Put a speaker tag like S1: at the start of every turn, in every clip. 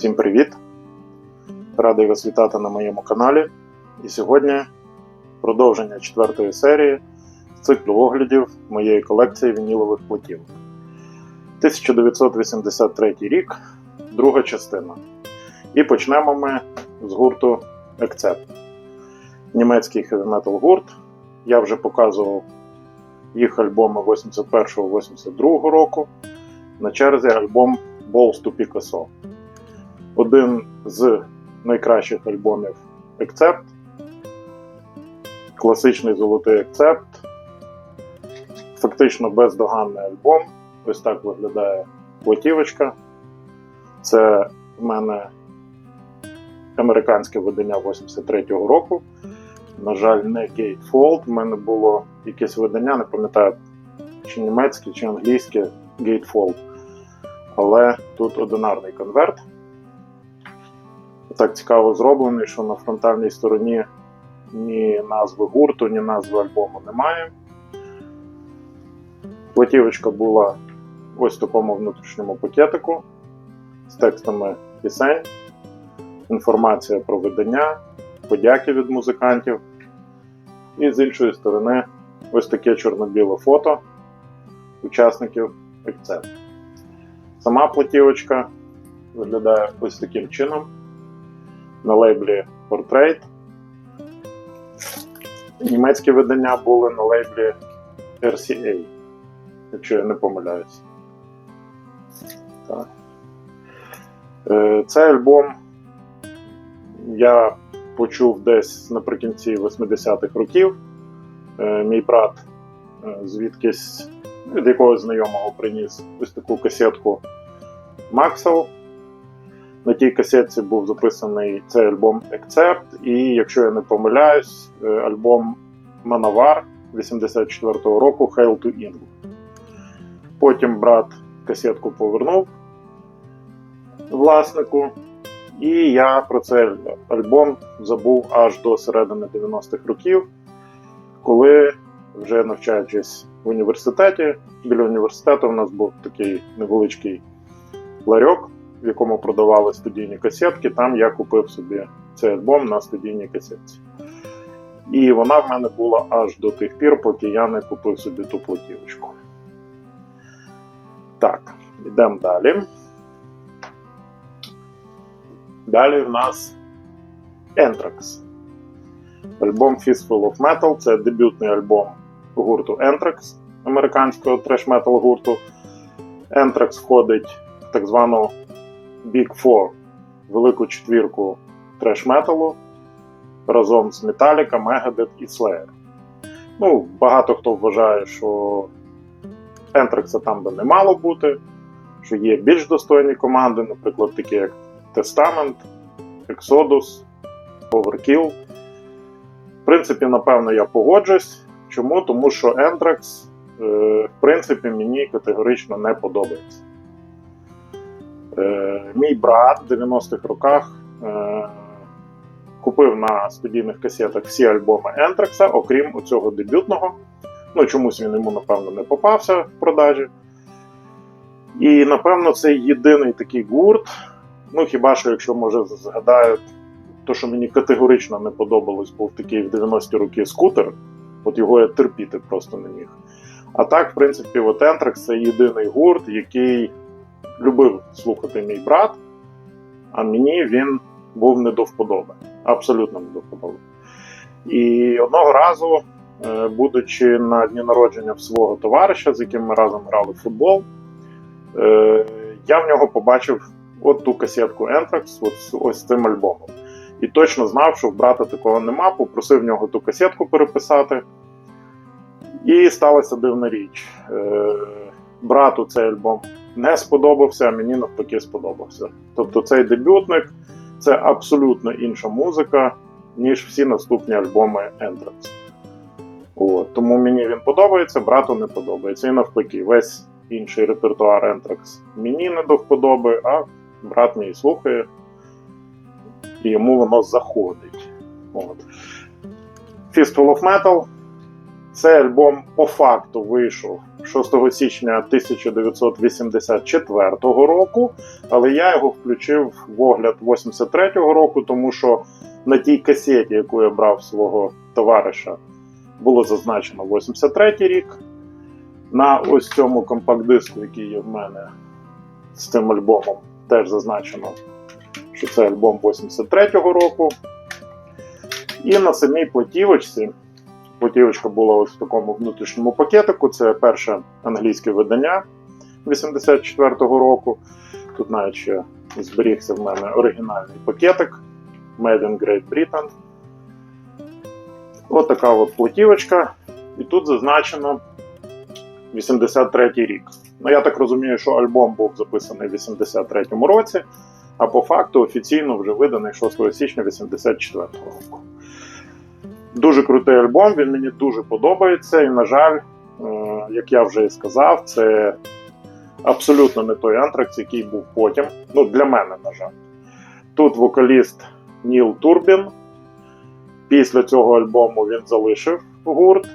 S1: Всім привіт! Радий вас вітати на моєму каналі. І сьогодні продовження четвертої серії з циклу оглядів моєї колекції вінілових платівок. 1983 рік, друга частина. І почнемо ми з гурту Accept. Німецький хеві-метал гурт. Я вже показував їх альбоми 81-82 року. На черзі альбом Balls to Picasso. Один з найкращих альбомів Accept. Класичний золотий Accept. Фактично бездоганний альбом. Ось так виглядає платівочка. Це в мене американське видання 83-го року. На жаль, не Gatefold. У мене було якесь видання, не пам'ятаю, чи німецьке, чи англійське Gatefold. Але тут одинарний конверт. Так цікаво зроблений, що на фронтальній стороні ні назви гурту, ні назви альбому немає. Платівочка була ось в такому внутрішньому пакетику з текстами пісень, інформація про видання, подяки від музикантів. І з іншої сторони, ось таке чорно-біле фото учасників Accept. Сама платівочка виглядає ось таким чином на лейблі Portrait. Німецькі видання були на лейблі RCA, якщо я не помиляюсь. Е, Цей альбом я почув десь наприкінці 80-х років. Е, Мій брат е, звідкись від якогось знайомого приніс ось таку касетку Maxwell. На тій касетці був записаний цей альбом Accept, і, якщо я не помиляюсь, е, альбом Manowar 84-го року Hail to England. Потім брат касетку повернув власнику, і я про цей альбом забув аж до середини 90-х років, коли, вже навчаючись в університеті, біля університету у нас був такий невеличкий ларьок в якому продавали студійні касетки, там я купив собі цей альбом на студійній касетці. І вона в мене була аж до тих пір, поки я не купив собі ту платівочку. Так, йдемо далі. Далі в нас Anthrax. Альбом Fistful of Metal це дебютний альбом гурту Anthrax, американського треш-метал гурту. Anthrax входить в так звану Big Four, велику четвірку треш-металу разом з Metallica, Megadeth і Slayer. Ну, багато хто вважає, що Ентрекса там би не мало бути, що є більш достойні команди, наприклад, такі як Testament, Exodus, Overkill. В принципі, напевно, я погоджусь. Чому? Тому що Anthrax, е, в принципі, мені категорично не подобається. Е, Мій брат в 90-х роках е, купив на студійних касетах всі альбоми Ентрекса, окрім цього дебютного. Ну, чомусь він йому, напевно, не попався в продажі. І, напевно, це єдиний такий гурт. Ну, хіба що, якщо може згадаю, то, що мені категорично не подобалось, був такий в 90-ті роки скутер. От його я терпіти просто не міг. А так, в принципі, от Ентрекс це єдиний гурт, який любив слухати мій брат, а мені він був не до вподоби. Абсолютно не до вподоби. І одного разу, е, будучи на дні народження свого товариша, з яким ми разом грали в футбол, е, я в нього побачив от ту касетку Anthrax, ось, з цим альбомом. І точно знав, що в брата такого нема, попросив в нього ту касетку переписати. І сталася дивна річ. Е, Брату цей альбом не сподобався, а мені навпаки сподобався. Тобто цей дебютник це абсолютно інша музика, ніж всі наступні альбоми Anthrax. От. Тому мені він подобається, брату не подобається. І навпаки, весь інший репертуар Anthrax мені не до вподоби, а брат мій слухає, і йому воно заходить. От. Fistful of Metal. Цей альбом по факту вийшов 6 січня 1984 року, але я його включив в огляд 83-го року, тому що на тій касеті, яку я брав свого товариша, було зазначено 83-й рік. На ось цьому компакт-диску, який є в мене з цим альбомом, теж зазначено, що це альбом 83-го року. І на самій платівочці. Платівочка була ось в такому внутрішньому пакетику. Це перше англійське видання 84-го року. Тут навіть ще зберігся в мене оригінальний пакетик Made in Great Britain. Ось така от платівочка. І тут зазначено 83-й рік. Ну, я так розумію, що альбом був записаний в 83-му році, а по факту офіційно вже виданий 6 січня 84-го року. Дуже крутий альбом, він мені дуже подобається. І, на жаль, е, як я вже і сказав, це абсолютно не той антракс, який був потім. Ну, для мене, на жаль. Тут вокаліст Ніл Турбін. Після цього альбому він залишив гурт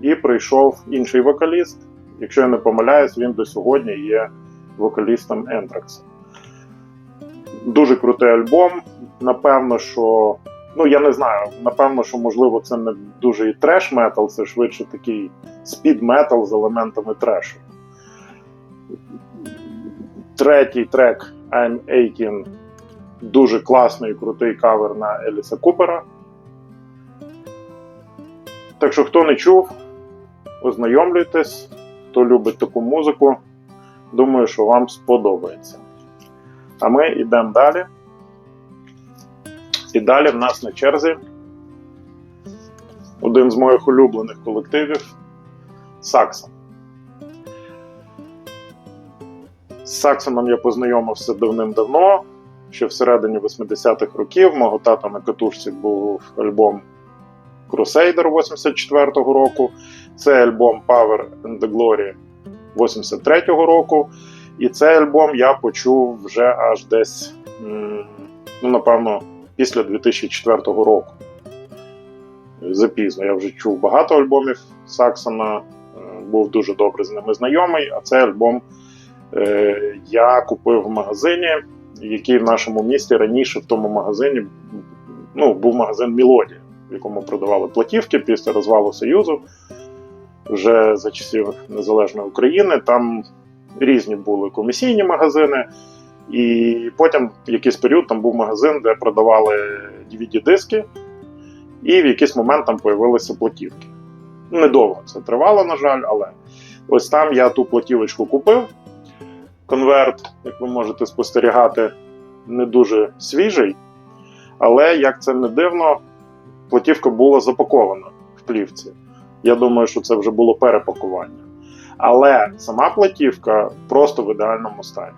S1: і прийшов інший вокаліст. Якщо я не помиляюсь, він до сьогодні є вокалістом Ентракса. Дуже крутий альбом. Напевно, що. Ну, я не знаю, напевно, що можливо це не дуже і треш метал, це швидше такий спід метал з елементами трешу. Третій трек I'm 18 дуже класний і крутий кавер на Еліса Купера. Так що, хто не чув, ознайомлюйтесь, хто любить таку музику, думаю, що вам сподобається. А ми йдемо далі. І далі в нас на черзі один з моїх улюблених колективів Саксон. З Саксоном я познайомився давним-давно, ще всередині 80-х років. Мого тата на катушці був альбом Crusader 84-го року. Це альбом Power and the Glory 83-го року. І цей альбом я почув вже аж десь, ну, напевно, після 2004 року. Запізно я вже чув багато альбомів Саксона, е, був дуже добре з ними знайомий, а цей альбом е, я купив в магазині, який в нашому місті раніше в тому магазині ну, був магазин Мелодія, в якому продавали платівки після розвалу Союзу вже за часів Незалежної України. Там різні були комісійні магазини. І потім якийсь період там був магазин, де продавали DVD-диски, і в якийсь момент там появилися платівки. Недовго це тривало, на жаль, але ось там я ту платівочку купив. Конверт, як ви можете спостерігати, не дуже свіжий. Але як це не дивно, платівка була запакована в плівці. Я думаю, що це вже було перепакування. Але сама платівка просто в ідеальному стані.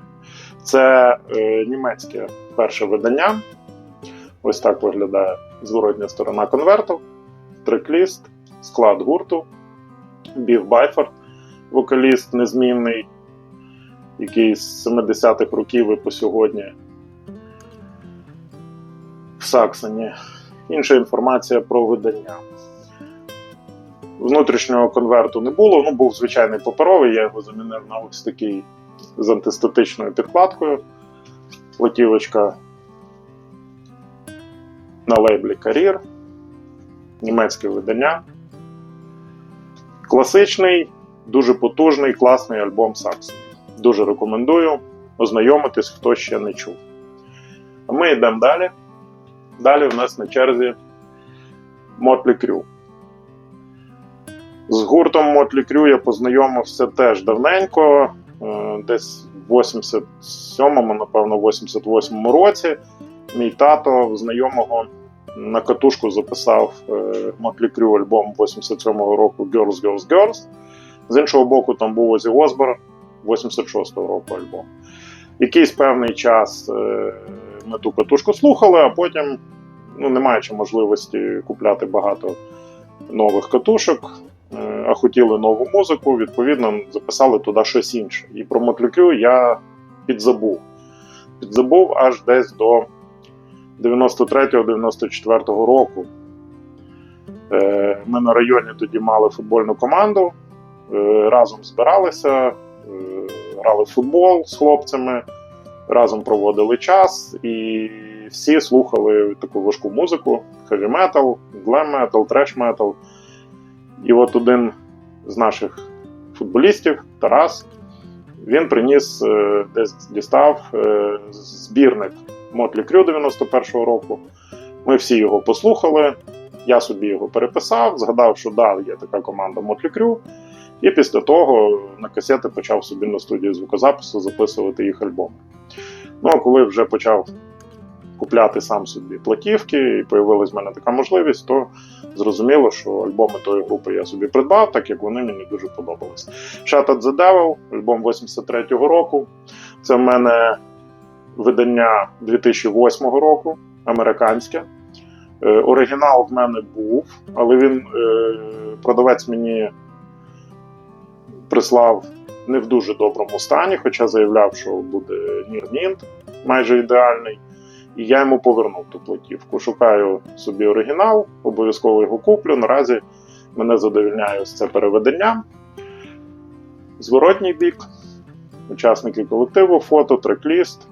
S1: Це е, німецьке перше видання. Ось так виглядає зворотня сторона конверту, трекліст, склад гурту, Біф Байфорд, вокаліст незмінний, який з 70-х років і по сьогодні в Саксоні. Інша інформація про видання. Внутрішнього конверту не було, ну був звичайний паперовий, я його замінив на ось такий з антистатичною підкладкою. Платівочка на лейблі Carrier. Німецьке видання. Класичний, дуже потужний, класний альбом Саксон. Дуже рекомендую ознайомитись, хто ще не чув. А ми йдемо далі. Далі в нас на черзі Motley Crue. З гуртом Motley Crue я познайомився теж давненько, десь в 87-му, напевно, 88-му році. Мій тато знайомого на катушку записав е, Motley Crue альбом 87-го року Girls, Girls, Girls. З іншого боку, там був Озі Осборн 86-го року альбом. Якийсь певний час е, ми ту катушку слухали, а потім, ну, не маючи можливості купляти багато нових катушок, е, а хотіли нову музику, відповідно, записали туди щось інше. І про Crue я підзабув. Підзабув аж десь до 93-94 року. Е, Ми на районі тоді мали футбольну команду. е, разом збиралися, е, грали футбол з хлопцями, разом проводили час і всі слухали таку важку музику: heavy metal, glam metal, trash metal. І от один з наших футболістів, Тарас, він приніс, е, десь дістав е, збірник Мотлі Крю 91-го року. Ми всі його послухали. Я собі його переписав, згадав, що да, є така команда Мотлі Крю. І після того на касети почав собі на студії звукозапису записувати їх альбоми. Ну а коли вже почав купляти сам собі платівки, і появилась в мене така можливість, то зрозуміло, що альбоми тої групи я собі придбав, так як вони мені дуже подобались. At the Devil, альбом 83-го року. Це в мене видання 2008 року, американське. Е, Оригінал в мене був, але він е, продавець мені прислав не в дуже доброму стані, хоча заявляв, що буде Mint, майже ідеальний. І я йому повернув ту платівку. Шукаю собі оригінал, обов'язково його куплю. Наразі мене задовільняє ось це переведення. Зворотній бік, учасники колективу, фото, трек-ліст,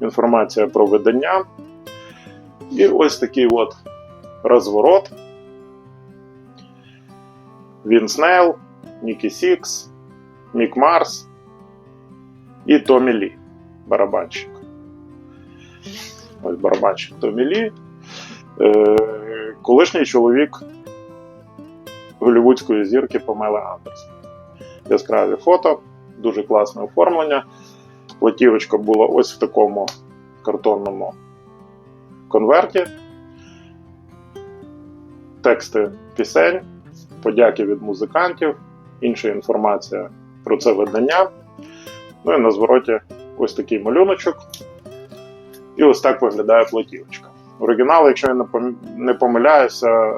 S1: інформація про видання. І ось такий от розворот. Вінс Нейл, Нікі Сікс, Мік Марс і Томі Лі, барабанщик. Ось барабанщик Томі Лі. Е, колишній чоловік голівудської зірки Памели Андерсон. Яскраві фото, дуже класне оформлення. Платівочка була ось в такому картонному конверті. Тексти пісень, подяки від музикантів, інша інформація про це видання. Ну і на звороті ось такий малюночок. І ось так виглядає платівочка. Оригінал, якщо я не помиляюся, е,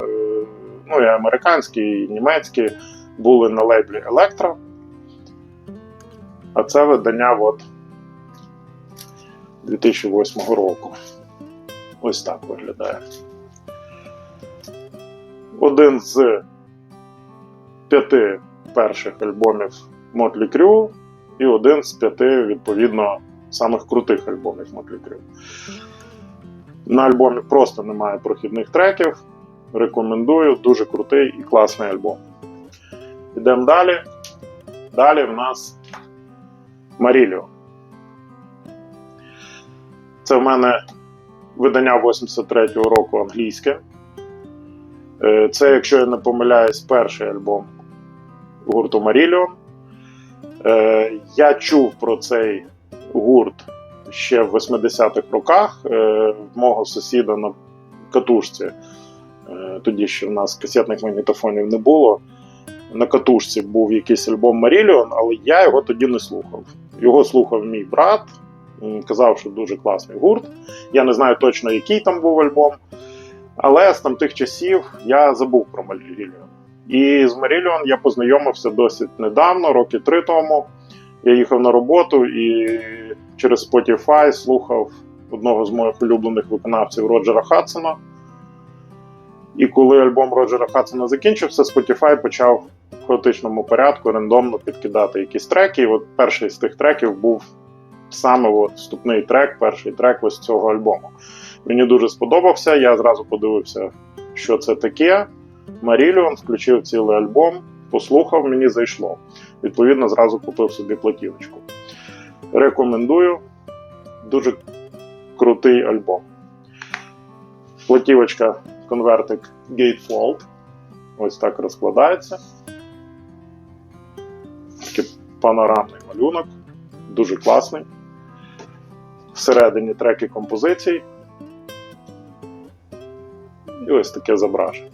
S1: ну і американські, і німецькі були на лейблі Electra. А це видання от 2008 року. Ось так виглядає. Один з п'яти перших альбомів Motley Crue і один з п'яти, відповідно, самих крутих альбомів Motley На альбомі просто немає прохідних треків. Рекомендую, дуже крутий і класний альбом. Йдемо далі. Далі в нас Маріліо. Це в мене видання 83-го року англійське. Е, Це, якщо я не помиляюсь, перший альбом гурту Маріліон. Е, Я чув про цей гурт ще в 80-х роках. Е, мого сусіда на катушці. Е, Тоді ще в нас касетних магнітофонів не було. На катушці був якийсь альбом Маріліон, але я його тоді не слухав. Його слухав мій брат, казав, що дуже класний гурт. Я не знаю точно, який там був альбом. Але з там тих часів я забув про Маріліон. І з Маріліон я познайомився досить недавно, роки три тому. Я їхав на роботу і через Spotify слухав одного з моїх улюблених виконавців Роджера Хадсона. І коли альбом Роджера Хадсона закінчився, Spotify почав в хаотичному порядку рандомно підкидати якісь треки. І от перший з тих треків був саме от вступний трек, перший трек ось цього альбому. Мені дуже сподобався. Я зразу подивився, що це таке. Маріліон включив цілий альбом, послухав, мені зайшло. Відповідно, зразу купив собі платівочку. Рекомендую. Дуже крутий альбом. Платівочка, конвертик Gatefold. Ось так розкладається. Такий панорамний малюнок, дуже класний. Всередині треки композицій. І ось таке зображення.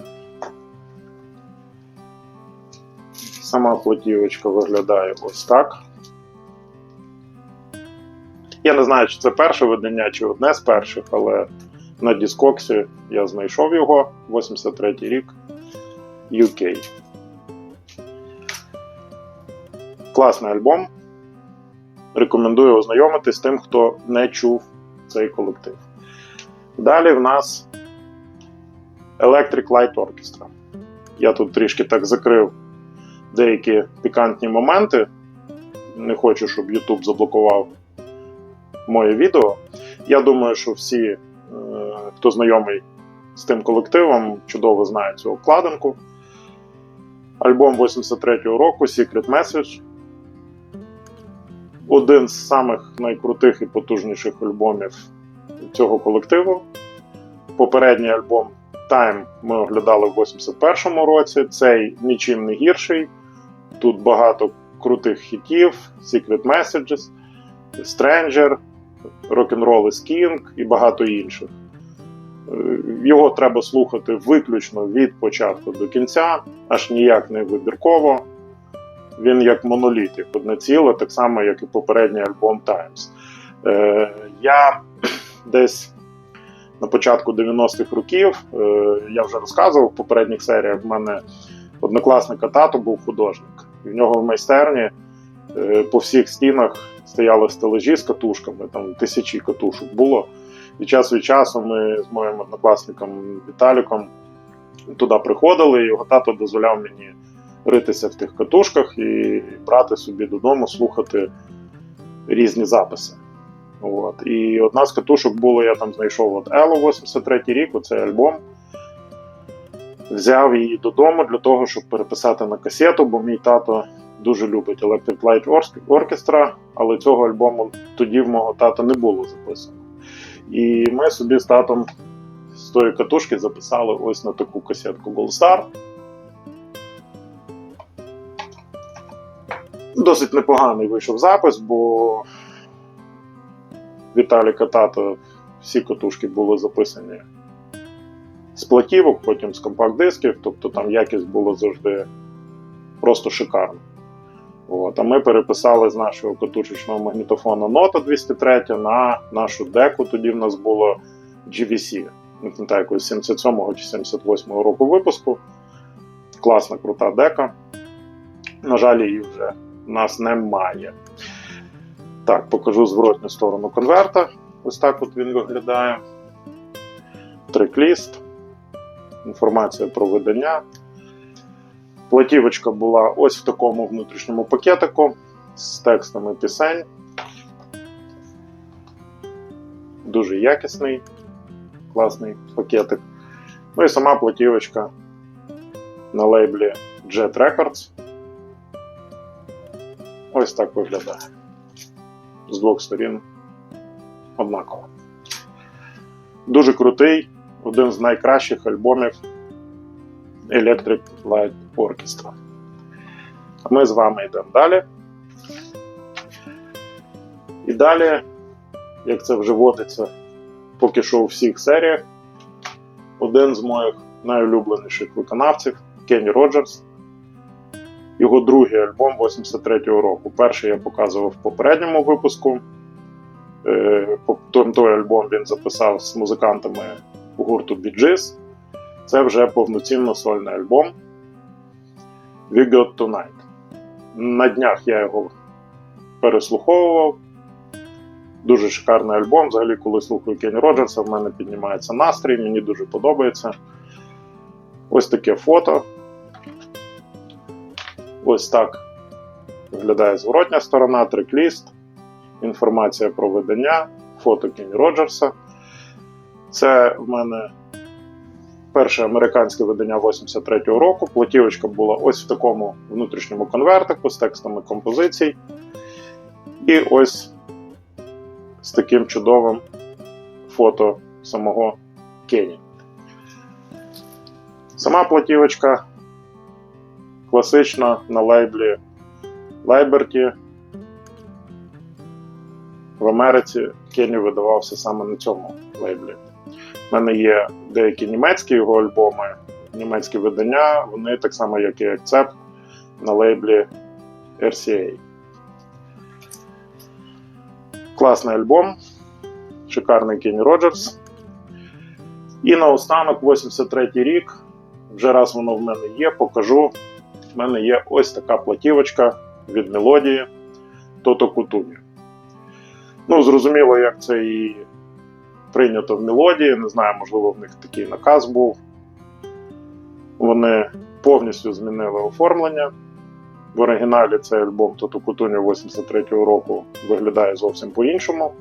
S1: Сама платівочка виглядає ось так. Я не знаю, чи це перше видання, чи одне з перших, але на Діскоксі я знайшов його 83 рік UK. Класний альбом. Рекомендую ознайомитись з тим, хто не чув цей колектив. Далі в нас Electric Light Orchestra. Я тут трішки так закрив деякі пікантні моменти. Не хочу, щоб YouTube заблокував моє відео. Я думаю, що всі, е, хто знайомий з тим колективом, чудово знають цю обкладинку. Альбом 83-го року Secret Message. Один з самих найкрутих і потужніших альбомів цього колективу. Попередній альбом Time ми оглядали в 81-му році. Цей нічим не гірший. Тут багато крутих хітів, Secret Messages, Stranger, Rock'n'Roll is King і багато інших. Е, Його треба слухати виключно від початку до кінця, аж ніяк не вибірково. Він як моноліт, як одне ціле, так само, як і попередній альбом Times. Е, я десь на початку 90-х років, е, я вже розказував в попередніх серіях, в мене однокласника тато був художник. І в нього в майстерні по всіх стінах стояли стележі з катушками, там тисячі катушок було. І час від часу ми з моїм однокласником Віталіком туди приходили, і його тато дозволяв мені ритися в тих катушках і брати собі додому, слухати різні записи. От. І одна з катушок була, я там знайшов от Ело 83 рік, оцей альбом. Взяв її додому для того, щоб переписати на касету, бо мій тато дуже любить Electric Light Orchestra, але цього альбому тоді в мого тата не було записано. І ми собі з татом з тої катушки записали ось на таку касетку Gold Досить непоганий вийшов запис, бо Віталіка тато всі катушки були записані з платівок, потім з компакт-дисків, тобто там якість була завжди просто шикарна. От. А ми переписали з нашого катушечного магнітофона Нота 203 на нашу деку. Тоді в нас було GVC. Не пам'ятаю, якогось 77-го чи 78-го року випуску. Класна, крута дека. На жаль, її вже в нас немає. Так, покажу зворотню сторону конверта. Ось так от він виглядає. Трекліст. Інформація про видання. Платівочка була ось в такому внутрішньому пакетику з текстами пісень. Дуже якісний, класний пакетик. Ну і сама платівочка на лейблі Jet Records. Ось так виглядає. З двох сторін однаково. Дуже крутий, один з найкращих альбомів Electric Light Orchestra. Ми з вами йдемо далі. І далі, як це вже водиться поки що у всіх серіях, один з моїх найулюбленіших виконавців Кенні Роджерс. Його другий альбом 83-го року. Перший я показував в попередньому випуску. Е, Той альбом він записав з музикантами гурту Gees. Це вже повноцінно сольний альбом We Got Tonight. На днях я його переслуховував. Дуже шикарний альбом. Взагалі, коли слухаю Кенні Роджерса, в мене піднімається настрій, мені дуже подобається. Ось таке фото. Ось так виглядає зворотня сторона, трекліст, інформація про видання, фото Кенні Роджерса. Це в мене перше американське видання 83-го року. Платівочка була ось в такому внутрішньому конвертику з текстами композицій. І ось з таким чудовим фото самого Кені. Сама платівочка класична на лейблі Liberty. В Америці Кені видавався саме на цьому лейблі. У мене є деякі німецькі його альбоми, німецькі видання, вони так само, як і Accept, на лейблі RCA. Класний альбом, шикарний Кенні Роджерс. І наостанок, 83 рік, вже раз воно в мене є, покажу. В мене є ось така платівочка від мелодії Тото Кутумі. Ну, зрозуміло, як це і прийнято в мелодії. Не знаю, можливо, в них такий наказ був. Вони повністю змінили оформлення В оригіналі цей альбом Тото Кутуньо 83-го року виглядає зовсім по-іншому.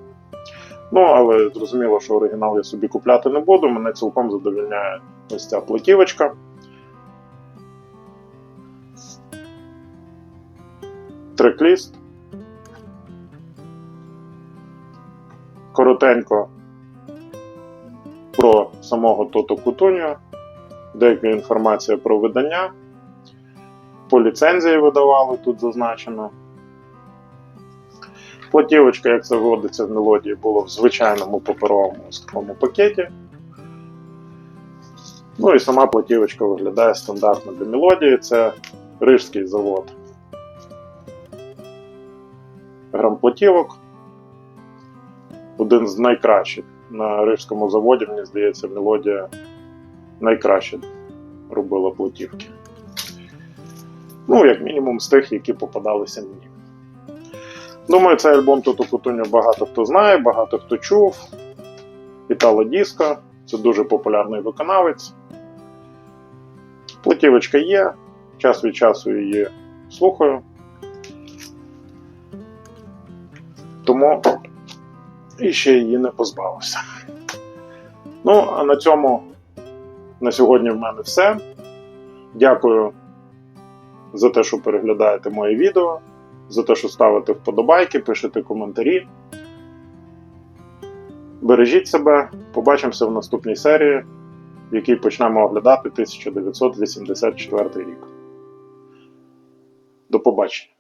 S1: Ну, але зрозуміло, що оригінал я собі купляти не буду. Мене цілком задовільняє ось ця платівочка. Трекліст. Коротенько про самого Тото Кутуньо, деяка інформація про видання. По ліцензії видавали тут зазначено. Платівочка, як це вводиться в мелодії, було в звичайному паперовому такому пакеті. Ну і сама платівочка виглядає стандартно для мелодії. Це Рижський завод грамплатівок. Один з найкращих. На Рижському заводі, мені здається, мелодія найкраще робила платівки. Ну, як мінімум, з тих, які попадалися мені. Думаю, цей альбом Тото Кутуньо багато хто знає, багато хто чув. Італо Діско це дуже популярний виконавець. Платівочка є, час від часу її слухаю. Тому і ще її не позбавився. Ну, а на цьому на сьогодні в мене все. Дякую за те, що переглядаєте моє відео, за те, що ставите вподобайки, пишете коментарі. Бережіть себе, побачимося в наступній серії, в якій почнемо оглядати 1984 рік. До побачення.